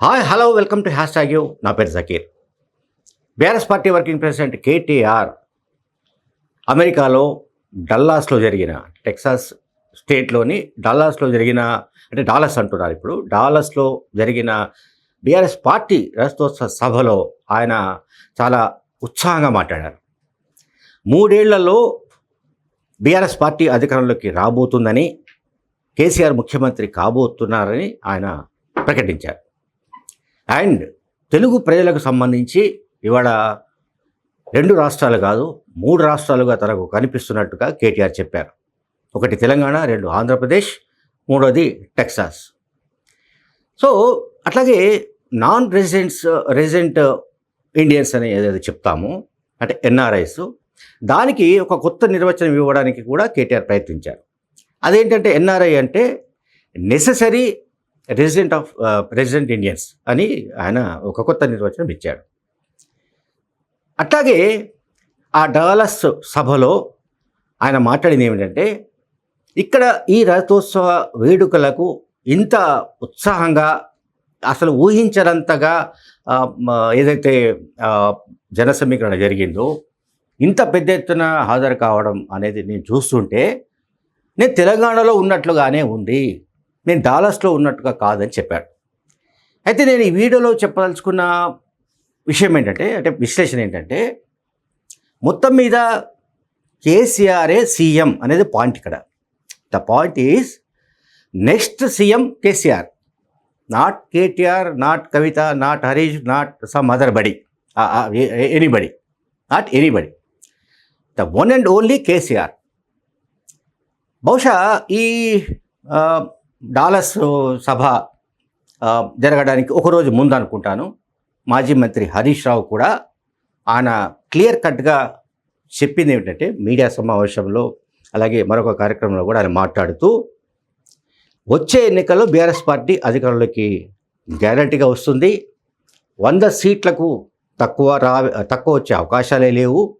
Hi hello welcome to hash tag you. నా పేరు Zakir. BRS party working president KTR అమెరికాలో డల్లాస్లో జరిగిన టెక్సాస్ స్టేట్లోని డల్లాస్లో జరిగిన అంటే డాలస్ అంటున్నారు ఇప్పుడు డాలస్లో జరిగిన బీఆర్ఎస్ పార్టీ రజతోత్సవ సభలో ఆయన చాలా ఉత్సాహంగా మాట్లాడారు. మూడేళ్ళలో బీఆర్ఎస్ పార్టీ అధికారంలోకి రాబోతుందని కేసీఆర్ ముఖ్యమంత్రి కాబోతున్నారని ఆయన ప్రకటించారు. అండ్ తెలుగు ప్రజలకు సంబంధించి ఇవాళ రెండు రాష్ట్రాలు కాదు మూడు రాష్ట్రాలుగా తనకు కనిపిస్తున్నట్టుగా కేటీఆర్ చెప్పారు. ఒకటి తెలంగాణ రెండు ఆంధ్రప్రదేశ్ మూడోది టెక్సాస్. సో అట్లాగే నాన్ రెసిడెంట్స్ రెసిడెంట్ ఇండియన్స్ అని ఏదైతే చెప్తామో అంటే ఎన్ఆర్ఐస్ దానికి ఒక కొత్త నిర్వచనం ఇవ్వడానికి కూడా కేటీఆర్ ప్రయత్నించారు. అదేంటంటే ఎన్ఆర్ఐ అంటే necessary resident of resident Indians అని ఆయన ఒక కొత్త నిర్వచనం ఇచ్చాడు. అట్లాగే ఆ డాలస్ సభలో ఆయన మాట్లాడింది ఏమిటంటే ఇక్కడ ఈ రథోత్సవ వేడుకలకు ఇంత ఉత్సాహంగా అసలు ఊహించనంతగా ఏదైతే జన సమీకరణ జరిగిందో ఇంత పెద్ద ఎత్తున హాజరు కావడం అనేది నేను చూస్తుంటే నేను తెలంగాణలో ఉన్నట్లుగానే ఉంది. నేను డాలస్లో ఉన్నట్టుగా కాదని చెప్పాడు. అయితే నేను ఈ వీడియోలో చెప్పదలుచుకున్న విషయం ఏంటంటే అంటే విశ్లేషణ ఏంటంటే మొత్తం మీద కేసీఆర్ఏ సీఎం అనేది పాయింట్ ఇక్కడ. The point is next CM KCR. Not KTR not Kavitha not Harish not some other body. Anybody. Not anybody. The one and only KCR. బహుశా ఈ డాలస్ సభ జరగడానికి ఒకరోజు ముందు అనుకుంటాను. మాజీ మంత్రి హరీష్ రావు కూడా ఆయన క్లియర్ కట్గా చెప్పింది ఏమిటంటే మీడియా సమావేశంలో అలాగే మరొక కార్యక్రమంలో కూడా ఆయన మాట్లాడుతూ వచ్చే ఎన్నికల్లో బీఆర్ఎస్ పార్టీ అధికారంలోకి గ్యారంటీగా వస్తుంది. వంద సీట్లకు తక్కువ రా తక్కువ వచ్చే అవకాశాలే లేవు.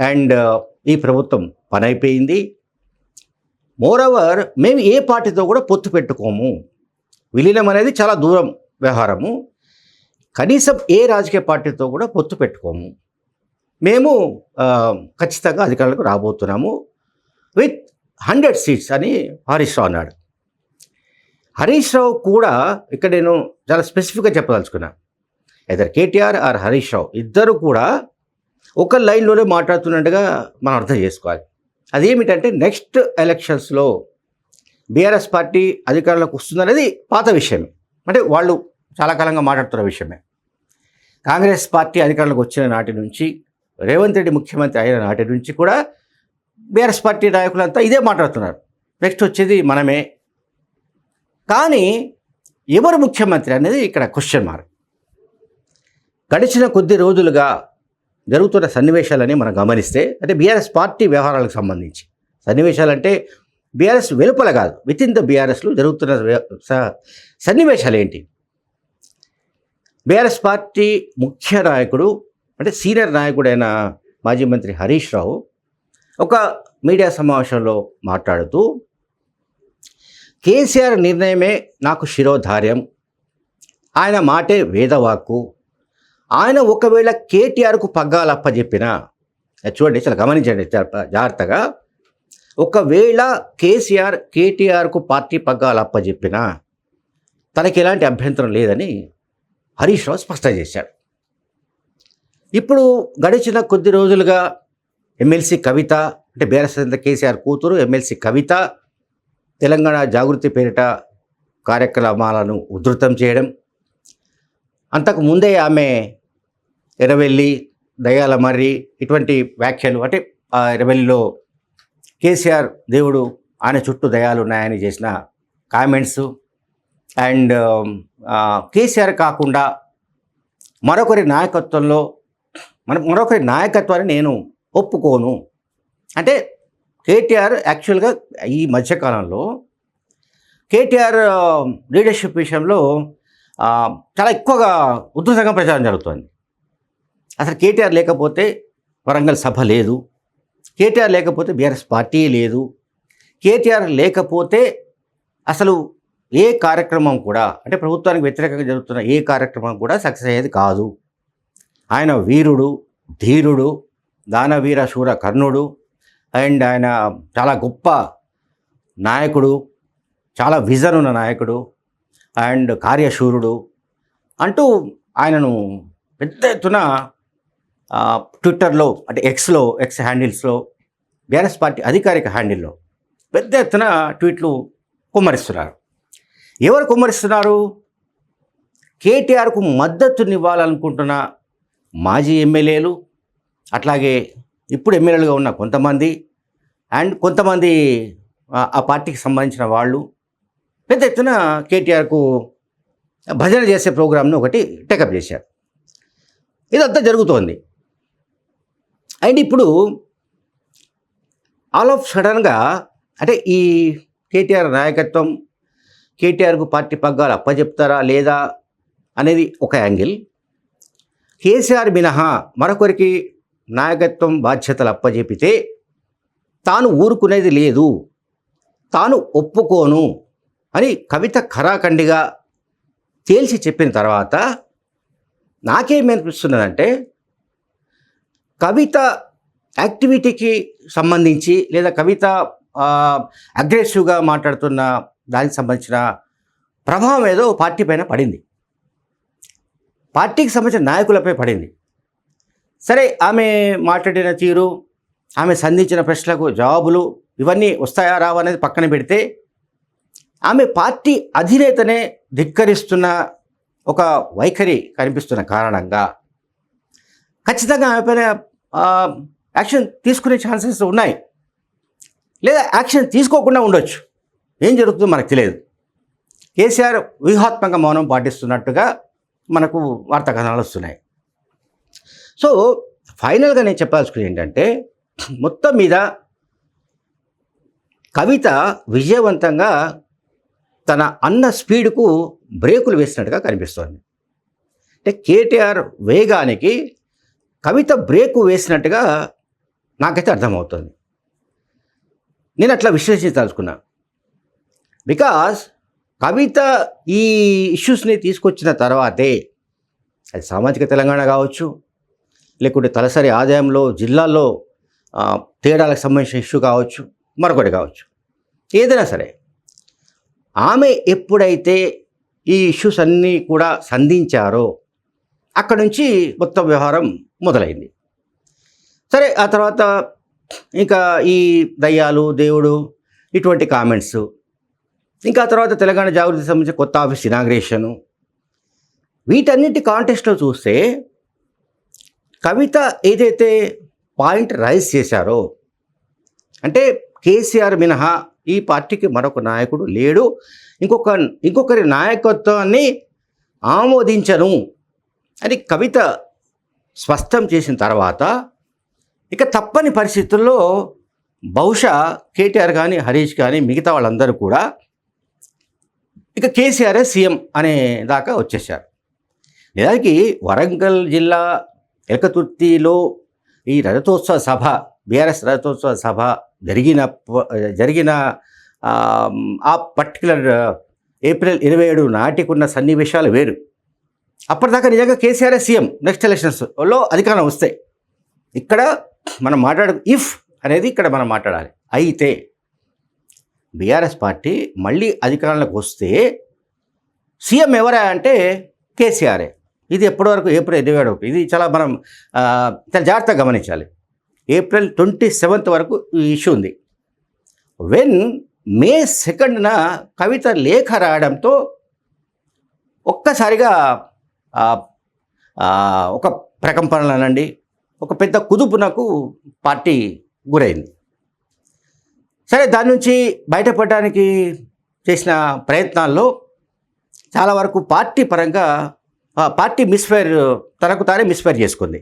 అండ్ ఈ ప్రభుత్వం పని అయిపోయింది మోరవర్ మేము ఏ పార్టీతో కూడా పొత్తు పెట్టుకోము. విలీనం అనేది చాలా దూరం వ్యవహారము. కనీసం ఏ రాజకీయ పార్టీతో కూడా పొత్తు పెట్టుకోము. మేము ఖచ్చితంగా అధికారులకు రాబోతున్నాము. విత్ హండ్రెడ్ సీట్స్ అని హరీష్ రావు అన్నాడు. హరీష్ రావు కూడా ఇక్కడ నేను చాలా స్పెసిఫిక్గా చెప్పదలుచుకున్నా. ఇద్దరు కేటీఆర్ ఆర్ హరీష్ రావు ఇద్దరు కూడా ఒక లైన్లోనే మాట్లాడుతున్నట్టుగా మనం అర్థం చేసుకోవాలి. అదేమిటంటే నెక్స్ట్ ఎలక్షన్స్లో బీఆర్ఎస్ పార్టీ అధికారంలోకి వస్తుందనేది పాత విషయమే. అంటే వాళ్ళు చాలా కాలంగా మాట్లాడుతున్న విషయమే. కాంగ్రెస్ పార్టీ అధికారంలోకి వచ్చిన నాటి నుంచి రేవంత్ రెడ్డి ముఖ్యమంత్రి అయిన నాటి నుంచి కూడా బీఆర్ఎస్ పార్టీ నాయకులంతా ఇదే మాట్లాడుతున్నారు. నెక్స్ట్ వచ్చేది మనమే. కానీ ఎవరు ముఖ్యమంత్రి అనేది ఇక్కడ క్వశ్చన్ మార్క్ గడిచిన కొద్ది రోజులుగా జరుగుతున్న సన్నివేశాలని మనం గమనిస్తే అంటే బీఆర్ఎస్ పార్టీ వ్యవహారాలకు సంబంధించి. సన్నివేశాలు అంటే బీఆర్ఎస్ వెలుపల కాదు విత్ ఇన్ ద బీఆర్ఎస్లో జరుగుతున్న వ్య- స- సన్నివేశాలు ఏంటి బీఆర్ఎస్ పార్టీ ముఖ్య నాయకుడు అంటే సీనియర్ నాయకుడైన మాజీ మంత్రి హరీష్ రావు ఒక మీడియా సమావేశంలో మాట్లాడుతూ కేసీఆర్ నిర్ణయమే నాకు శిరోధార్యం. ఆయన మాటే వేదవాక్కు. ఆయన ఒకవేళ కేటీఆర్కు పగ్గాలు అప్పచెప్పిన చూడండి చాలా గమనించండి జాగ్రత్తగా. ఒకవేళ కేసీఆర్ కేటీఆర్కు పార్టీ పగ్గాలు అప్పచెప్పిన తనకి ఎలాంటి అభ్యంతరం లేదని హరీష్ రావు స్పష్టం చేశాడు. ఇప్పుడు గడిచిన కొద్ది రోజులుగా ఎమ్మెల్సీ కవిత అంటే బీఆర్ఎస్ కేసీఆర్ కూతురు ఎమ్మెల్సీ కవిత తెలంగాణ జాగృతి పేరిట కార్యక్రమాలను ఉధృతం చేయడం అంతకు ముందే ఆమె ఎర్రవెల్లి దయాల మర్రి ఇటువంటి వ్యాఖ్యలు అంటే ఆ ఎర్రవెల్లిలో కేసీఆర్ దేవుడు ఆయన చుట్టూ దయాలు ఉన్నాయని చేసిన కామెంట్స్. అండ్ కేసీఆర్ కాకుండా మరొకరి నాయకత్వంలో మన మరొకరి నాయకత్వాన్ని నేను ఒప్పుకోను. అంటే కేటీఆర్ యాక్చువల్గా ఈ మధ్యకాలంలో కేటీఆర్ లీడర్షిప్ విషయంలో చాలా ఎక్కువగా ఉధృతంగా ప్రచారం జరుగుతోంది. అసలు కేటీఆర్ లేకపోతే వరంగల్ సభ లేదు. కేటీఆర్ లేకపోతే బీఆర్ఎస్ పార్టీ లేదు. కేటీఆర్ లేకపోతే అసలు ఏ కార్యక్రమం కూడా అంటే ప్రభుత్వానికి వ్యతిరేకంగా జరుగుతున్న ఏ కార్యక్రమం కూడా సక్సెస్ అయ్యేది కాదు. ఆయన వీరుడు ధీరుడు దానవీర శూర కర్ణుడు అండ్ ఆయన చాలా గొప్ప నాయకుడు చాలా విజన్ ఉన్న నాయకుడు అండ్ కార్యశూరుడు అంటూ ఆయనను పెద్ద ఎత్తున ట్విట్టర్లో అంటే ఎక్స్లో ఎక్స్ హ్యాండిల్స్లో బీఆర్ఎస్ పార్టీ అధికారిక హ్యాండిల్లో పెద్ద ఎత్తున ట్వీట్లు కుమ్మరిస్తున్నారు. ఎవరు కుమ్మరిస్తున్నారు? కేటీఆర్కు మద్దతునివ్వాలనుకుంటున్న మాజీ ఎమ్మెల్యేలు అట్లాగే ఇప్పుడు ఎమ్మెల్యేలుగా ఉన్న కొంతమంది అండ్ కొంతమంది ఆ- పార్టీకి సంబంధించిన వాళ్ళు పెద్ద ఎత్తున కేటీఆర్కు భజన చేసే ప్రోగ్రామ్ను ఒకటి టేకప్ చేశారు. ఇదంతా జరుగుతోంది. అండ్ ఇప్పుడు ఆల్ ఆఫ్ సడన్గా అంటే ఈ కేటీఆర్ నాయకత్వం కేటీఆర్కు పార్టీ పగ్గాలు అప్పచెప్తారా లేదా అనేది ఒక యాంగిల్. కేసీఆర్ మినహా మరొకరికి నాయకత్వం బాధ్యతలు అప్పచెపితే తాను ఊరుకునేది లేదు తాను ఒప్పుకోను అని కవిత ఖరాఖండిగా తేల్చి చెప్పిన తర్వాత నాకేమనిపిస్తున్నదంటే కవిత యాక్టివిటీకి సంబంధించి లేదా కవిత అగ్రెసివ్గా మాట్లాడుతున్న దానికి సంబంధించిన ప్రభావం ఏదో పార్టీ పైన పడింది. పార్టీకి సంబంధించిన నాయకులపై పడింది. సరే ఆమె మాట్లాడిన తీరు ఆమె సంధించిన ప్రశ్నలకు జవాబులు ఇవన్నీ వస్తాయా రావా అనేది పక్కన పెడితే ఆమె పార్టీ అధినేతనే ధిక్కరిస్తున్న ఒక వైఖరి కనిపిస్తున్న కారణంగా ఖచ్చితంగా ఆమె పైన యాక్షన్ తీసుకునే ఛాన్సెస్ ఉన్నాయి. లేదా యాక్షన్ తీసుకోకుండా ఉండొచ్చు. ఏం జరుగుతుందో మనకు తెలియదు. కేసీఆర్ వ్యూహాత్మక మౌనం పాటిస్తున్నట్టుగా మనకు వార్తా కథనాలు వస్తున్నాయి. సో ఫైనల్గా నేను చెప్పాల్సుకుని ఏంటంటే మొత్తం మీద కవిత విజయవంతంగా తన అన్న స్పీడ్కు బ్రేకులు వేసినట్టుగా కనిపిస్తోంది. అంటే కేటీఆర్ వేగానికి కవిత బ్రేకు వేసినట్టుగా నాకైతే అర్థమవుతుంది. నేను అట్లా విశ్లేషించాల్సుకున్నా. బికాస్ కవిత ఈ ఇష్యూస్ని తీసుకొచ్చిన తర్వాతే అది సామాజిక తెలంగాణ కావచ్చు లేకుంటే తలసరి ఆదాయంలో జిల్లాల్లో తేడాలకు సంబంధించిన ఇష్యూ కావచ్చు మరొకటి కావచ్చు. ఏదైనా సరే ఆమె ఎప్పుడైతే ఈ ఇష్యూస్ అన్నీ కూడా సంధించారో అక్కడ నుంచి మొత్తం వ్యవహారం మొదలైంది. సరే ఆ తర్వాత ఇంకా ఈ దయ్యాలు దేవుడు ఇటువంటి కామెంట్స్. ఇంకా ఆ తర్వాత తెలంగాణ జాగృతికి సంబంధించిన కొత్త ఆఫీస్ ఇనాగ్రేషను. వీటన్నిటి కాంటెస్ట్లో చూస్తే కవిత ఏదైతే పాయింట్ రైజ్ చేశారో అంటే కేసీఆర్ మినహా ఈ పార్టీకి మరొక నాయకుడు లేడు. ఇంకొక ఇంకొకరి నాయకత్వాన్ని ఆమోదించను. అని కవిత స్పష్టం చేసిన తర్వాత ఇక తప్పని పరిస్థితుల్లో బహుశా కేటీఆర్ కానీ హరీష్ కానీ మిగతా వాళ్ళందరూ కూడా ఇక కేసీఆరే సీఎం అనే దాకా వచ్చేసారు నిజానికి వరంగల్ జిల్లా ఎలకతుర్తిలో ఈ రజతోత్సవ సభ బీఆర్ఎస్ రజతోత్సవ సభ జరిగిన జరిగిన ఆ, ఆ పర్టికులర్ ఏప్రిల్ ఇరవై ఏడు నాటికున్న సన్నివేశాలు వేరు. అప్పటిదాకా నిజంగా కేసీఆర్ సీఎం నెక్స్ట్ ఎలక్షన్స్లో అధికారం వస్తాయి ఇక్కడ మనం మాట్లాడు ఇఫ్ అనేది ఇక్కడ మనం మాట్లాడాలి. అయితే బీఆర్ఎస్ పార్టీ మళ్ళీ అధికారంలోకి వస్తే సీఎం ఎవరా అంటే కేసీఆరే. ఇది ఎప్పటి వరకు ఏప్రిల్ ఇరవై ఏడు ఇది చాలా మనం చాలా జాగ్రత్తగా గమనించాలి. ఏప్రిల్ ట్వంటీ సెవెంత్ వరకు ఈ ఇష్యూ ఉంది. వెన్ మే సెకండ్న కవిత లేఖ రాయడంతో ఒక్కసారిగా ఒక ప్రకంపనలనండి. ఒక పెద్ద కుదుపునకు పార్టీ గురైంది. సరే దాని నుంచి బయటపడడానికి చేసిన ప్రయత్నాల్లో చాలా వరకు పార్టీ పరంగా పార్టీ మిస్ఫైర్ తనకు తానే మిస్ఫైర్ చేసుకుంది.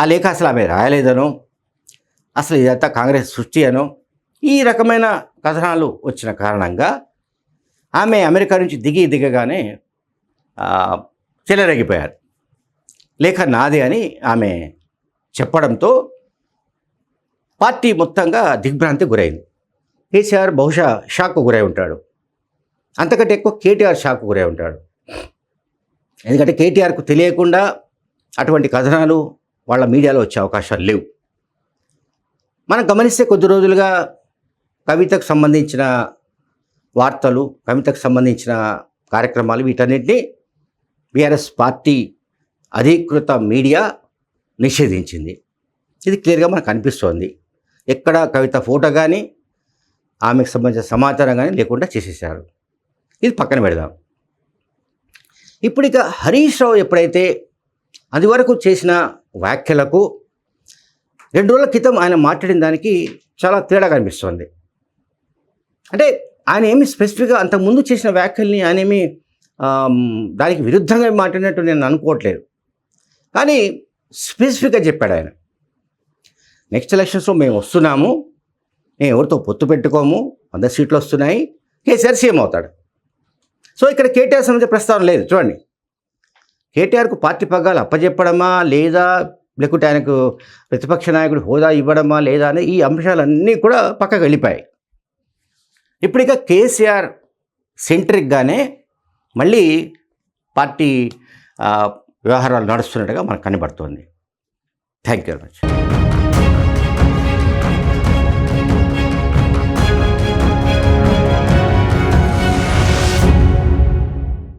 ఆ లేఖ అసలు ఆమె రాయలేదనో అసలు ఇదంతా కాంగ్రెస్ సృష్టి అనో ఈ రకమైన కథనాలు వచ్చిన కారణంగా ఆమె అమెరికా నుంచి దిగి దిగగానే చెలరేగిపోయారు. లేఖ నాది అని ఆమె చెప్పడంతో పార్టీ మొత్తంగా దిగ్భ్రాంతి గురైంది. కేసీఆర్ బహుశా షాక్కు గురై ఉంటాడు. అంతకంటే ఎక్కువ కేటీఆర్ షాక్ గురై ఉంటాడు. ఎందుకంటే కేటీఆర్కు తెలియకుండా అటువంటి కథనాలు వాళ్ళ మీడియాలో వచ్చే అవకాశాలు లేవు. మనం గమనిస్తే కొద్ది రోజులుగా కవితకు సంబంధించిన వార్తలు కవితకు సంబంధించిన కార్యక్రమాలు వీటన్నిటిని బీఆర్ఎస్ పార్టీ అధీకృత మీడియా నిషేధించింది. ఇది క్లియర్గా మనకు అనిపిస్తోంది. ఎక్కడ కవిత ఫోటో కానీ ఆమెకు సంబంధించిన సమాచారం కానీ లేకుండా చేసేసారు ఇది పక్కన పెడదాం. ఇప్పుడు ఇక హరీష్ రావు ఎప్పుడైతే అది వరకు చేసిన వ్యాఖ్యలకు రెండు రోజుల క్రితం ఆయన మాట్లాడిన దానికి చాలా తేడా కనిపిస్తోంది అంటే ఆయన ఏమి స్పెసిఫిక్గా అంతకుముందు చేసిన వ్యాఖ్యల్ని ఆయన ఏమి దానికి విరుద్ధంగా మాట్లాడినట్టు నేను అనుకోవట్లేదు. కానీ స్పెసిఫిక్గా చెప్పాడు ఆయన. నెక్స్ట్ ఎలక్షన్స్లో మేము వస్తున్నాము. మేము ఎవరితో పొత్తు పెట్టుకోము. వంద సీట్లు వస్తున్నాయి. కేసీఆర్ సీఎం అవుతాడు. సో ఇక్కడ కేటీఆర్ సంబంధించిన ప్రస్తావన లేదు. చూడండి. కేటీఆర్కు పార్టీ పగ్గాలు అప్పచెప్పడమా లేదా లేకుంటే ఆయనకు ప్రతిపక్ష నాయకుడు హోదా ఇవ్వడమా? లేదా అనే ఈ అంశాలన్నీ కూడా పక్కకు వెళ్ళిపోయాయి. ఇప్పుడు ఇక కేసీఆర్ సెంట్రిక్గానే మళ్ళీ పార్టీ వ్యవహారాలు నడుస్తున్నట్టుగా మనకు కనబడుతోంది. Thank you very much